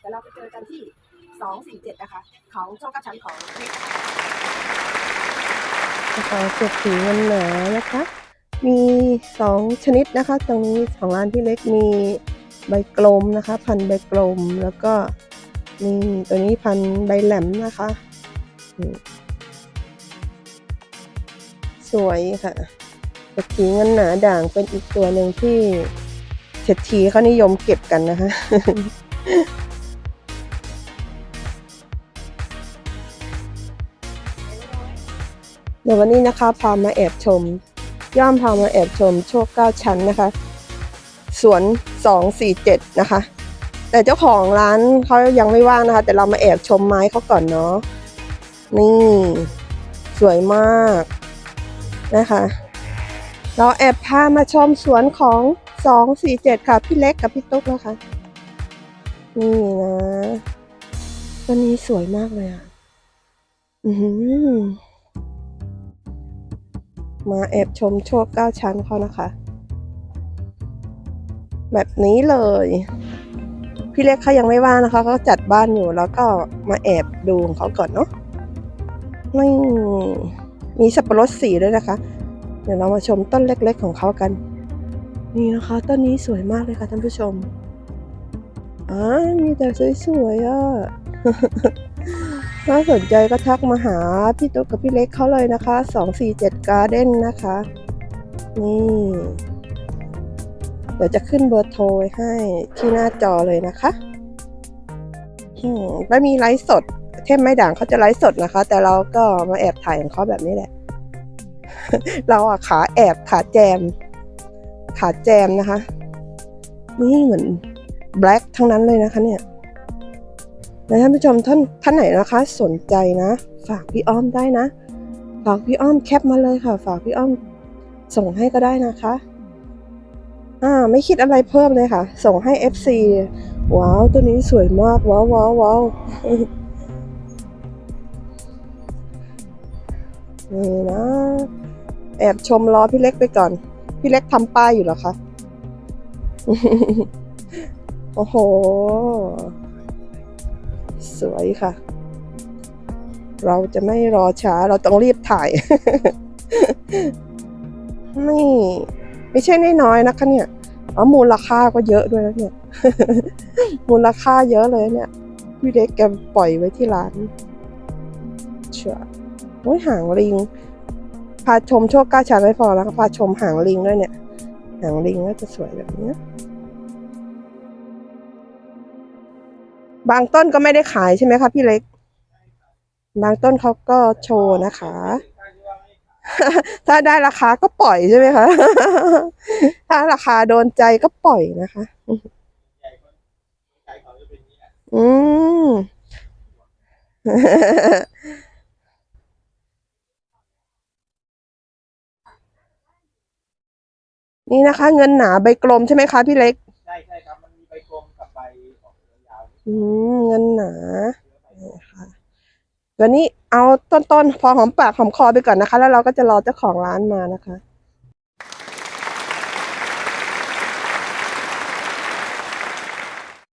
เดี๋ยวเราไปเจอกันที่สองสี่เจ็ดนะคะ เของโชคกระชันของเล็กกระเป๋าเศรษฐีเงินหนานะคะ มีสองชนิดนะคะ ตรงนี้ของร้านพี่เล็กมีใบกลมนะคะ พันใบกลมแล้วก็มีตัวนี้พันใบแหลมนะคะ สวยค่ะเศรษฐีเงินหนาด่างเป็นอีกตัวหนึ่งที่เศรษฐีเขานิยมเก็บกันนะคะ เดี๋ยววันนี้นะคะพามาแอบชม ย่อมพามาแอบชมโชคเก้าชั้นนะคะ สวนสองสี่เจ็ดนะคะ แต่เจ้าของร้านเขายังไม่ว่างนะคะ แต่เรามาแอบชมไม้เขาก่อนเนาะนี่ สวยมากนะคะ เราแอบพามาชมสวนของสองสี่เจ็ดค่ะพี่เล็กกับพี่ตุ๊กนะคะ นี่นะต้นนี้สวยมากเลยอะ อือหือ มาแอบชมโชคเก้าชั้นเขานะคะ แบบนี้เลย พี่เล็กเขายังไม่ว่างนะคะเขาจัดบ้านอยู่แล้วก็มาแอบดูของเขาก่อนเนาะนี่มีสับปะรดสีด้วยนะคะ เดี๋ยวเรามาชมต้นเล็ก ๆ ของเขากัน นี่นะคะต้นนี้สวยมากเลยค่ะท่านผู้ชมอ่ามีแต่สวยๆอะ ถ้าสนใจก็ทักมาหาพี่ตุ๊กกับพี่เล็กเขาเลยนะคะ 247 Garden นะคะ นี่ เดี๋ยวจะขึ้นเบอร์โทรให้ที่หน้าจอเลยนะคะไม่มีไลฟ์สด เทพไม่ด่างเขาจะไลฟ์สดนะคะ แต่เราก็มาแอบถ่ายของเขาแบบนี้แหละ เราอะขาแอบขาแจม ขาแจมนะคะ นี่เหมือนแบล็กทั้งนั้นเลยนะคะเนี่ย และท่านผู้ชมท่านท่านไหนนะคะ สนใจนะ ฝากพี่อ้อมได้นะ ฝากพี่อ้อมแคปมาเลยค่ะ ฝากพี่อ้อมส่งให้ก็ได้นะคะ อ่า ไม่คิดอะไรเพิ่มเลยค่ะ ส่งให้ FC ว้าว ตัวนี้สวยมาก ว้าวว้าวว้าวนี่นะ แอบชมรอพี่เล็กไปก่อน พี่เล็กทำป้ายอยู่เหรอคะ โอ้โห สวยค่ะ เราจะไม่รอช้าเราต้องรีบถ่าย นี่ ไม่ใช่น้อยๆนะคะเนี่ยอ๋อมูลค่าก็เยอะด้วยแล้วเนี่ย มูลค่าเยอะเลยเนี่ยพี่เล็กแกปล่อยไว้ที่ร้านเชื่อโอ้ยหางลิง พาชมโชคก้าชานไม่พอแล้วพาชมหางลิงด้วยเนี่ย หางลิงก็จะสวยแบบนี้ บางต้นก็ไม่ได้ขายใช่ไหมคะพี่เล็ก บางต้นเขาก็โชว์นะคะ ถ้าได้ราคาก็ปล่อยใช่ไหมคะถ้าราคาโดนใจก็ปล่อยนะคะ อืมนี่นะคะ เงินหนาใบกลมใช่ไหมคะพี่เล็ก ใช่ใช่ครับ เงินหนานี่ค่ะตัวนี้เอาต้นๆ พอหอมปากหอมคอไปก่อนนะคะ แล้วเราก็จะรอเจ้าของร้านมานะคะ